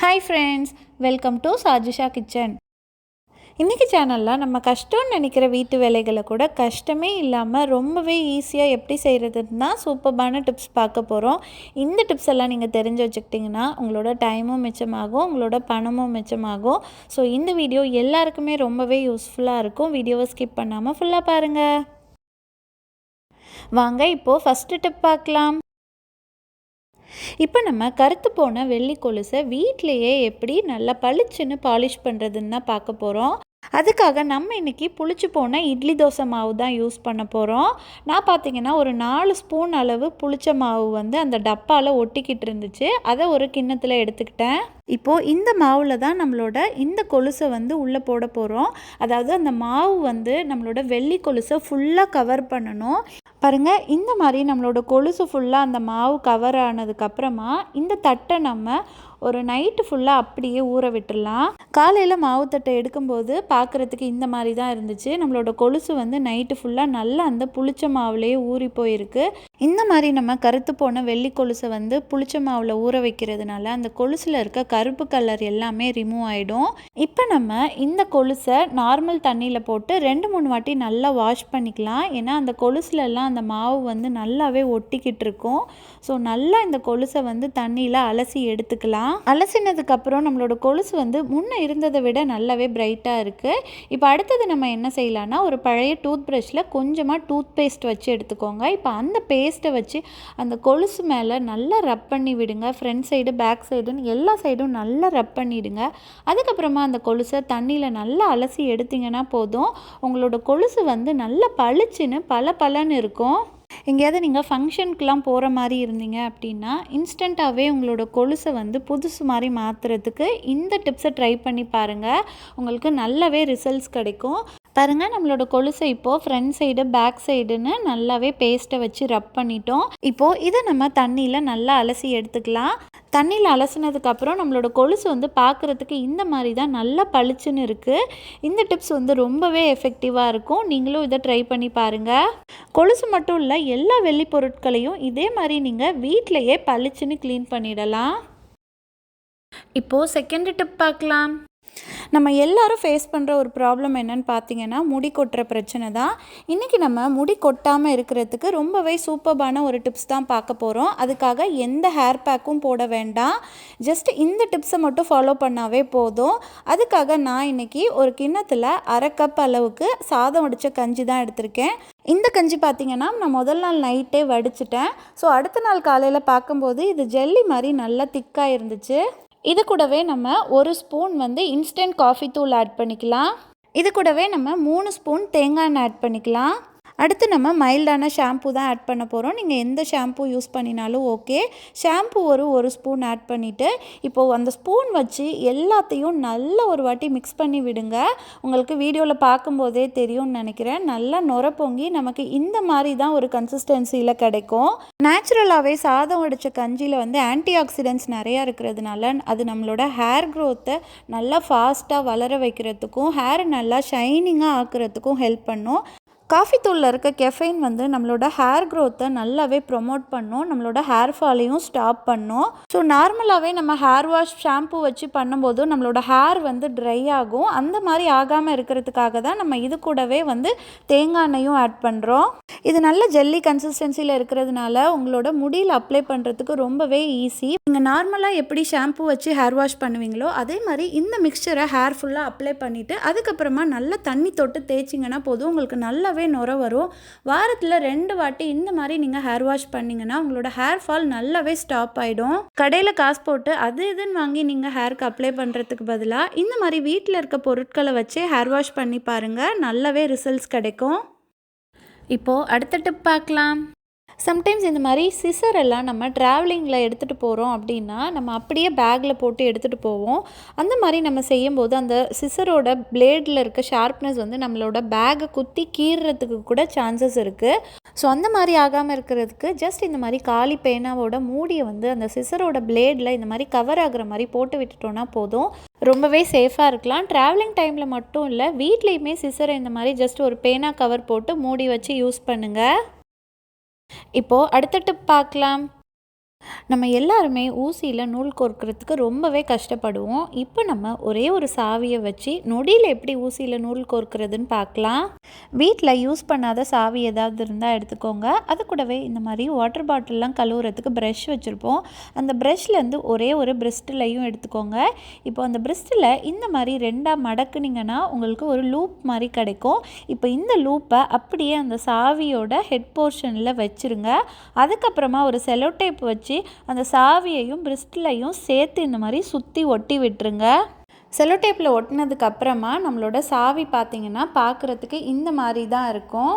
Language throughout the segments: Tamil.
Hi friends welcome to Sajisha kitchen இன்றைக்கி சேனலில் நம்ம கஷ்டம்னு நினைக்கிற வீட்டு வேலைகளை கூட கஷ்டமே இல்லாமல் ரொம்பவே ஈஸியாக எப்படி செய்கிறதுன்னு தான் சூப்பர்பான டிப்ஸ் பார்க்க போகிறோம் இந்த டிப்ஸ் எல்லாம் நீங்கள் தெரிஞ்சு வச்சுக்கிட்டிங்கன்னா உங்களோட டைமும் மிச்சமாகும் உங்களோட பணமும் மிச்சமாகும். ஸோ இந்த வீடியோ எல்லாருக்குமே ரொம்பவே யூஸ்ஃபுல்லாக இருக்கும். வீடியோவை ஸ்கிப் பண்ணாமல் ஃபுல்லாக பாருங்கள் வாங்க இப்போது ஃபஸ்ட்டு டிப் பார்க்கலாம். இப்போ நம்ம கருத்து போன வெள்ளி கொலுசை வீட்டிலையே எப்படி நல்லா பளிச்சுன்னு பாலிஷ் பண்ணுறதுன்னு தான் பார்க்க போகிறோம் அதுக்காக நம்ம இன்றைக்கி புளிச்சு போன இட்லி தோசை மாவு தான் யூஸ் பண்ண போகிறோம் நான் பார்த்தீங்கன்னா ஒரு நாலு ஸ்பூன் அளவு புளிச்ச மாவு வந்து அந்த டப்பாவில் ஒட்டிக்கிட்டு இருந்துச்சு. அதை ஒரு கிண்ணத்தில் எடுத்துக்கிட்டேன். இப்போது இந்த மாவில் தான் நம்மளோட இந்த கொலுசை வந்து உள்ளே போட போகிறோம் அதாவது அந்த மாவு வந்து நம்மளோட வெள்ளி கொலுசை ஃபுல்லாக கவர் பண்ணணும். பாருங்கள் இந்த மாதிரி நம்மளோட கொலுசு ஃபுல்லாக அந்த மாவு கவர் ஆனதுக்கப்புறமா இந்த தட்டை நம்ம ஒரு நைட்டு ஃபுல்லாக அப்படியே ஊற விட்டுடலாம். காலையில் மாவு தட்டை எடுக்கும்போது பார்க்குறதுக்கு இந்த மாதிரி தான் இருந்துச்சு. நம்மளோட கொலுசு வந்து நைட்டு ஃபுல்லாக நல்லா அந்த புளிச்ச மாவுலேயே ஊறி போயிருக்கு. இந்த மாதிரி நம்ம கருத்து போன வெள்ளி கொலுசை வந்து புளிச்ச மாவில் ஊற வைக்கிறதுனால அந்த கொலுசில் இருக்க கருப்பு கலர் எல்லாமே ரிமூவ் ஆகிடும் இப்போ நம்ம இந்த கொலுசை நார்மல் தண்ணியில் போட்டு ரெண்டு மூணு வாட்டி நல்லா வாஷ் பண்ணிக்கலாம். ஏன்னா அந்த கொலுசுலலாம் அந்த மாவு வந்து நல்லாவே ஒட்டிக்கிட்டு இருக்கும். ஸோ நல்லா இந்த கொலுசை வந்து தண்ணியில் அலசி எடுத்துக்கலாம். அலசினதுக்கப்புறம் நம்மளோட கொலுசு வந்து முன்னே இருந்ததை விட நல்லாவே பிரைட்டாக இருக்குது இப்போ அடுத்தது நம்ம என்ன செய்யலான்னா ஒரு பழைய டூத் ப்ரஷில் கொஞ்சமாக டூத் பேஸ்ட் வச்சு எடுத்துக்கோங்க. இப்போ அந்த பேஸ்ட்டை வச்சு அந்த கொலுசு மேலே நல்லா ரப் பண்ணி விடுங்க. ஃப்ரண்ட் சைடு பேக் சைடுன்னு எல்லா சைடும் நல்லா ரப் பண்ணிவிடுங்க அதுக்கப்புறமா அந்த கொலுசை தண்ணியில் நல்லா அலசி எடுத்திங்கன்னா போதும். உங்களோட கொலுசு வந்து நல்லா பளிச்சுன்னு பல பலன்னு இருக்கும். எங்கேயாவது நீங்கள் ஃபங்க்ஷனுக்குலாம் போகிற மாதிரி இருந்தீங்க அப்படின்னா இன்ஸ்டண்ட்டாகவே உங்களோட கொலுசை வந்து புதுசு மாதிரி மாற்றுறதுக்கு இந்த டிப்ஸை ட்ரை பண்ணி பாருங்கள் உங்களுக்கு நல்லாவே ரிசல்ட்ஸ் கிடைக்கும். பாருங்கள் நம்மளோட கொலுசை இப்போது ஃப்ரண்ட் சைடு பேக் சைடுன்னு நல்லாவே பேஸ்ட்டை வச்சு ரப் பண்ணிட்டோம். இப்போது இதை நம்ம தண்ணியில் நல்லா அலசி எடுத்துக்கலாம். தண்ணியில் அலசினதுக்கப்புறம் நம்மளோட கொலுசு வந்து பார்க்குறதுக்கு இந்த மாதிரி தான் நல்லா பளிச்சுன்னு இருக்குது இந்த டிப்ஸ் வந்து ரொம்பவே எஃபெக்டிவாக இருக்கும். நீங்களும் இதை ட்ரை பண்ணி பாருங்கள் கொலுசு மட்டும் இல்லை எல்லா வெள்ளி பொருட்களையும் இதே மாதிரி நீங்கள் வீட்டிலையே பளிச்சுன்னு க்ளீன் பண்ணிடலாம். இப்போது செகண்ட் டிப் பார்க்கலாம். நம்ம எல்லாரும் ஃபேஸ் பண்ணுற ஒரு ப்ராப்ளம் என்னன்னு பார்த்தீங்கன்னா முடி கொட்டுற பிரச்சனை தான். இன்றைக்கி நம்ம முடி கொட்டாமல் இருக்கிறதுக்கு ரொம்பவே சூப்பர்பான ஒரு டிப்ஸ் தான் பார்க்க போகிறோம் அதுக்காக எந்த ஹேர் பேக்கும் போட வேண்டாம். ஜஸ்ட் இந்த டிப்ஸை மட்டும் ஃபாலோ பண்ணாவே போதும். அதுக்காக நான் இன்றைக்கி ஒரு கிண்ணத்தில் அரை கப் அளவுக்கு சாதம் வடித்த கஞ்சி தான் எடுத்திருக்கேன். இந்த கஞ்சி பார்த்தீங்கன்னா நான் முதல் நாள் நைட்டே வடிச்சிட்டேன். ஸோ அடுத்த நாள் காலையில் பார்க்கும்போது இது ஜெல்லி மாதிரி நல்லா திக்காக இருந்துச்சு. இது கூடவே நம்ம ஒரு ஸ்பூன் வந்து இன்ஸ்டன்ட் காஃபி தூள் ஆட் பண்ணிக்கலாம். இது கூடவே நம்ம மூணு ஸ்பூன் தேங்காய் எண்ணெய் ஆட் பண்ணிக்கலாம். அடுத்து நம்ம மைல்டான ஷாம்பு தான் ஆட் பண்ண போகிறோம் நீங்கள் எந்த ஷாம்பு யூஸ் பண்ணினாலும் ஓகே. ஷாம்பு ஒரு ஒரு ஸ்பூன் ஆட் பண்ணிவிட்டு இப்போது அந்த ஸ்பூன் வச்சு எல்லாத்தையும் நல்ல ஒரு வாட்டி மிக்ஸ் பண்ணி விடுங்க. உங்களுக்கு வீடியோவில் பார்க்கும்போதே தெரியும்னு நினைக்கிறேன். நல்லா நுர பொங்கி நமக்கு இந்த மாதிரி தான் ஒரு கன்சிஸ்டன்சியில் கிடைக்கும். நேச்சுரலாகவே சாதம் உடைச்ச கஞ்சியில் வந்து ஆன்டி ஆக்சிடென்ட்ஸ் நிறையா இருக்கிறதுனால அது நம்மளோட ஹேர் க்ரோத்தை நல்லா ஃபாஸ்ட்டாக வளர வைக்கிறதுக்கும் ஹேர் நல்லா ஷைனிங்காக ஆக்குறதுக்கும் ஹெல்ப் பண்ணும். காஃபி தூளில் இருக்க கெஃபைன் வந்து நம்மளோட ஹேர் க்ரோத்தை நல்லாவே ப்ரொமோட் பண்ணும். நம்மளோட ஹேர் ஃபாலையும் ஸ்டாப் பண்ணும். ஸோ நார்மலாகவே நம்ம ஹேர் வாஷ் ஷாம்பு வச்சு பண்ணும்போதும் நம்மளோட ஹேர் வந்து ட்ரை ஆகும். அந்த மாதிரி ஆகாமல் இருக்கிறதுக்காக தான் நம்ம இது கூடவே வந்து தேங்காய் எண்ணெயும் ஆட் பண்ணுறோம் இது நல்ல ஜெல்லி கன்சிஸ்டன்சியில் இருக்கிறதுனால உங்களோட முடியில் அப்ளை பண்ணுறதுக்கு ரொம்பவே ஈஸி நீங்கள் நார்மலாக எப்படி ஷாம்பு வச்சு ஹேர் வாஷ் பண்ணுவீங்களோ அதே மாதிரி இந்த மிக்சரை ஹேர் ஃபுல்லாக அப்ளை பண்ணிவிட்டு அதுக்கப்புறமா நல்லா தண்ணி தொட்டு தேய்ச்சிங்கன்னா போதும். உங்களுக்கு நல்லாவே நுர வரும். வாரத்தில் ரெண்டு வாட்டி இந்த மாதிரி நீங்கள் ஹேர் வாஷ் பண்ணிங்கன்னா உங்களோட ஹேர் ஃபால் நல்லாவே ஸ்டாப் ஆகிடும் கடையில் காசு போட்டு அது இதுன்னு வாங்கி நீங்கள் ஹேருக்கு அப்ளை பண்ணுறதுக்கு பதிலாக இந்த மாதிரி வீட்டில் இருக்க பொருட்களை வச்சு ஹேர் வாஷ் பண்ணி பாருங்கள் நல்லாவே ரிசல்ட்ஸ் கிடைக்கும். இப்போது அடுத்த டிப் பார்க்கலாம். சம்டைம்ஸ் இந்த மாதிரி சிசர் எல்லாம் நம்ம ட்ராவலிங்கில் எடுத்துகிட்டு போகிறோம் அப்படின்னா நம்ம அப்படியே பேக்கில் போட்டு எடுத்துகிட்டு போவோம். அந்த மாதிரி நம்ம செய்யும்போது அந்த சிசரோட பிளேடில் இருக்க ஷார்ப்னஸ் வந்து நம்மளோட பேக்கை குத்தி கீறுறதுக்கு கூட சான்சஸ் இருக்குது ஸோ அந்த மாதிரி ஆகாமல் இருக்கிறதுக்கு ஜஸ்ட் இந்த மாதிரி காலி பேனாவோட மூடியை வந்து அந்த சிசரோட பிளேடில் இந்த மாதிரி கவர் ஆகுற மாதிரி போட்டு விட்டுட்டோன்னா போதும். ரொம்பவே சேஃபாக இருக்கலாம். ட்ராவலிங் டைமில் மட்டும் இல்லை வீட்லேயுமே சிசரை இந்த மாதிரி ஜஸ்ட் ஒரு பேனா கவர் போட்டு மூடி வச்சு யூஸ் பண்ணுங்கள் இப்போது அடுத்த டிப் பார்க்கலாம். நம்ம எல்லாருமே ஊசியில் நூல் கோர்க்கறதுக்கு ரொம்பவே கஷ்டப்படுவோம். இப்போ நம்ம ஒரே ஒரு சாவியை வச்சு நொடியில் எப்படி ஊசியில் நூல் கோர்க்கிறதுன்னு பார்க்கலாம். வீட்டில் யூஸ் பண்ணாத சாவி ஏதாவது இருந்தால் எடுத்துக்கோங்க. அது கூடவே இந்த மாதிரி வாட்டர் பாட்டில்லாம் கழுவுறதுக்கு ப்ரஷ் வச்சுருப்போம். அந்த ப்ரஷ்லேருந்து ஒரே ஒரு பிரிஸ்டிலையும் எடுத்துக்கோங்க. இப்போ அந்த பிரிஸ்டில் இந்த மாதிரி ரெண்டாக மடக்குனிங்கன்னா உங்களுக்கு ஒரு லூப் மாதிரி கிடைக்கும். இப்போ இந்த லூப்பை அப்படியே அந்த சாவியோட ஹெட் போர்ஷனில் வச்சுருங்க. அதுக்கப்புறமா ஒரு செலோ டேப் வச்சு அந்த சாவியையும் பிரிஸ்டிலையும் சேர்த்து இந்த மாதிரி சுற்றி ஒட்டி விட்டுருங்க. செலோ டேப்பில் ஒட்டினதுக்கு அப்புறமா நம்மளோட சாவி பார்த்திங்கன்னா பார்க்குறதுக்கு இந்த மாதிரி தான் இருக்கும்.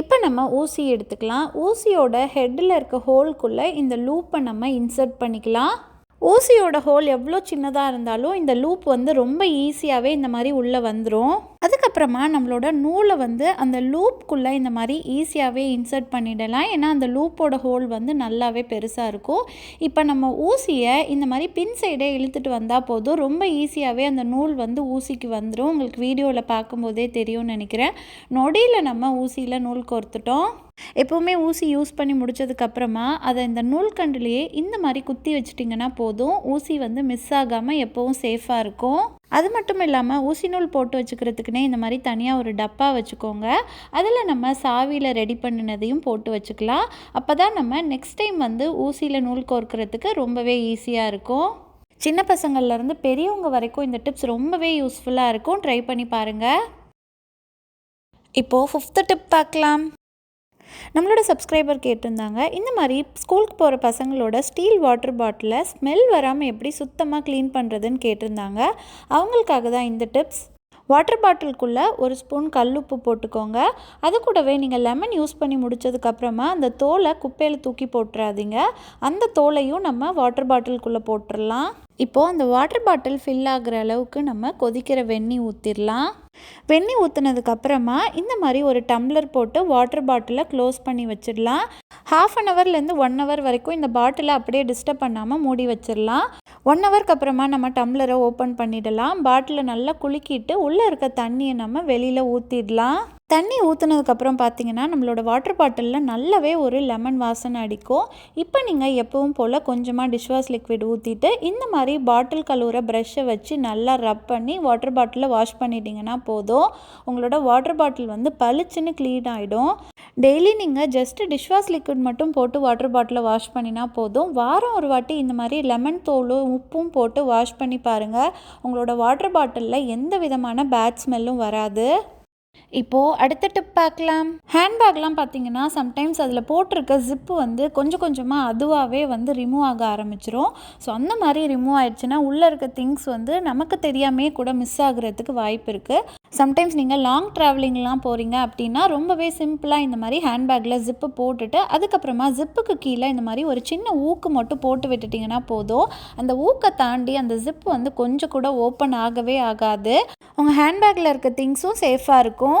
இப்போ நம்ம ஊசி எடுத்துக்கலாம். ஊசியோட ஹெட்டில் இருக்க ஹோல்குள்ளே இந்த லூப்பை நம்ம இன்சர்ட் பண்ணிக்கலாம். ஊசியோட ஹோல் எவ்வளோ சின்னதாக இருந்தாலும் இந்த லூப் வந்து ரொம்ப ஈஸியாகவே இந்த மாதிரி உள்ளே வந்துடும் அதுக்கப்புறமா நம்மளோட நூலை வந்து அந்த லூப்குள்ளே இந்த மாதிரி ஈஸியாகவே இன்சர்ட் பண்ணிடலாம். ஏன்னா அந்த லூப்போட ஹோல் வந்து நல்லாவே பெருசாக இருக்கும். இப்போ நம்ம ஊசியை இந்த மாதிரி பின் சைடே இழுத்துட்டு வந்தால் போதும். ரொம்ப ஈஸியாகவே அந்த நூல் வந்து ஊசிக்கு வந்துடும் உங்களுக்கு வீடியோவில் பார்க்கும்போதே தெரியும்னு நினைக்கிறேன். நொடியில் நம்ம ஊசியில் நூல் கோர்த்துட்டோம். எப்போவுமே ஊசி யூஸ் பண்ணி முடிச்சதுக்கப்புறமா அதை இந்த நூல்கண்டுலேயே இந்த மாதிரி குத்தி வச்சிட்டிங்கன்னா போதும். ஊசி வந்து மிஸ் ஆகாமல் எப்போவும் சேஃபாக இருக்கும். அது மட்டும் இல்லாமல் ஊசி நூல் போட்டு வச்சுக்கிறதுக்குனே இந்த மாதிரி தனியாக ஒரு டப்பா வச்சுக்கோங்க. அதில் நம்ம சாவியில் ரெடி பண்ணினதையும் போட்டு வச்சுக்கலாம். அப்போ தான் நம்ம நெக்ஸ்ட் டைம் வந்து ஊசியில் நூல் கோர்க்கிறதுக்கு ரொம்பவே ஈஸியாக இருக்கும். சின்ன பசங்கள்லேருந்து பெரியவங்க வரைக்கும் இந்த டிப்ஸ் ரொம்பவே யூஸ்ஃபுல்லாக இருக்கும். ட்ரை பண்ணி பாருங்கள் இப்போது ஃபிஃப்த்து டிப் பார்க்கலாம். நம்மளோட சப்ஸ்கிரைபர் கேட்டிருந்தாங்க இந்த மாதிரி ஸ்கூலுக்கு போகிற பசங்களோட ஸ்டீல் வாட்டர் பாட்டிலை ஸ்மெல் வராமல் எப்படி சுத்தமாக க்ளீன் பண்ணுறதுன்னு கேட்டிருந்தாங்க. அவங்களுக்காக தான் இந்த டிப்ஸ் வாட்டர் பாட்டிலுக்குள்ளே ஒரு ஸ்பூன் கல்லுப்பு போட்டுக்கோங்க. அது கூடவே நீங்கள் லெமன் யூஸ் பண்ணி முடித்ததுக்கப்புறமா அந்த தோலை குப்பையில் தூக்கி போட்டுறாதீங்க. அந்த தோலையும் நம்ம வாட்டர் பாட்டிலுக்குள்ளே போட்டுடலாம் இப்போது அந்த வாட்டர் பாட்டில் ஃபில் ஆகிற அளவுக்கு நம்ம கொதிக்கிற வெந்நி ஊற்றிடலாம் வெந்நி ஊற்றுனதுக்கப்புறமா இந்த மாதிரி ஒரு டம்ளர் போட்டு வாட்டர் பாட்டிலை க்ளோஸ் பண்ணி வச்சிடலாம் ஹாஃப் அன் ஹவர்லேருந்து ஒன் ஹவர் வரைக்கும் இந்த பாட்டிலை அப்படியே டிஸ்டர்ப் பண்ணாமல் மூடி வச்சிடலாம் ஒன் ஹவருக்கு அப்புறமா நம்ம டம்ளரை ஓப்பன் பண்ணிடலாம். பாட்டிலை நல்லா குலுக்கிட்டு உள்ளே இருக்க தண்ணியை நம்ம வெளியில் ஊற்றிடலாம் தண்ணி ஊற்றுனதுக்கப்புறம் பார்த்தீங்கன்னா நம்மளோட வாட்டர் பாட்டிலில் நல்லாவே ஒரு லெமன் வாசனை அடிக்கும். இப்போ நீங்கள் எப்பவும் போல் கொஞ்சமாக டிஷ்வாஷ் லிக்விட் ஊற்றிட்டு இந்த மாதிரி பாட்டில் கழுவுற ப்ரஷ்ஷை வச்சு நல்லா ரப் பண்ணி வாட்டர் பாட்டிலை வாஷ் பண்ணிட்டீங்கன்னா போதும். உங்களோட வாட்டர் பாட்டில் வந்து பளிச்சுன்னு க்ளீன் ஆகிடும் டெய்லி நீங்கள் ஜஸ்ட்டு டிஷ்வாஷ் லிக்விட் மட்டும் போட்டு வாட்டர் பாட்டிலை வாஷ் பண்ணினா போதும். வாரம் ஒரு வாட்டி இந்த மாதிரி லெமன் தோலும் உப்பும் போட்டு வாஷ் பண்ணி பாருங்கள் உங்களோட வாட்டர் பாட்டிலில் எந்த விதமான பேட் ஸ்மெல்லும் வராது. இப்போது அடுத்த டிப் பார்க்கலாம். ஹேண்ட்பேக்லாம் பார்த்தீங்கன்னா சம்டைம்ஸ் அதில் போட்டிருக்க ஜிப்பு வந்து கொஞ்சம் கொஞ்சமாக அதுவாகவே வந்து ரிமூவ் ஆக ஆரம்பிச்சிரும். ஸோ அந்த மாதிரி ரிமூவ் ஆயிடுச்சுன்னா உள்ளே இருக்க திங்ஸ் வந்து நமக்கு தெரியாமே கூட மிஸ் ஆகுறதுக்கு வாய்ப்பு இருக்குது சம்டைம்ஸ் நீங்கள் லாங் ட்ராவலிங்லாம் போகிறீங்க அப்படின்னா ரொம்பவே சிம்பிளாக இந்த மாதிரி ஹேண்ட்பேக்கில் ஜிப்பு போட்டுட்டு அதுக்கப்புறமா ஜிப்புக்கு கீழே இந்த மாதிரி ஒரு சின்ன ஊக்கு மட்டும் போட்டு விட்டுட்டிங்கன்னா போதும். அந்த ஊக்கை தாண்டி அந்த ஜிப்பு வந்து கொஞ்சம் கூட ஓப்பன் ஆகவே ஆகாது. உங்கள் ஹேண்ட்பேக்கில் இருக்க திங்ஸும் சேஃபாக இருக்கும்.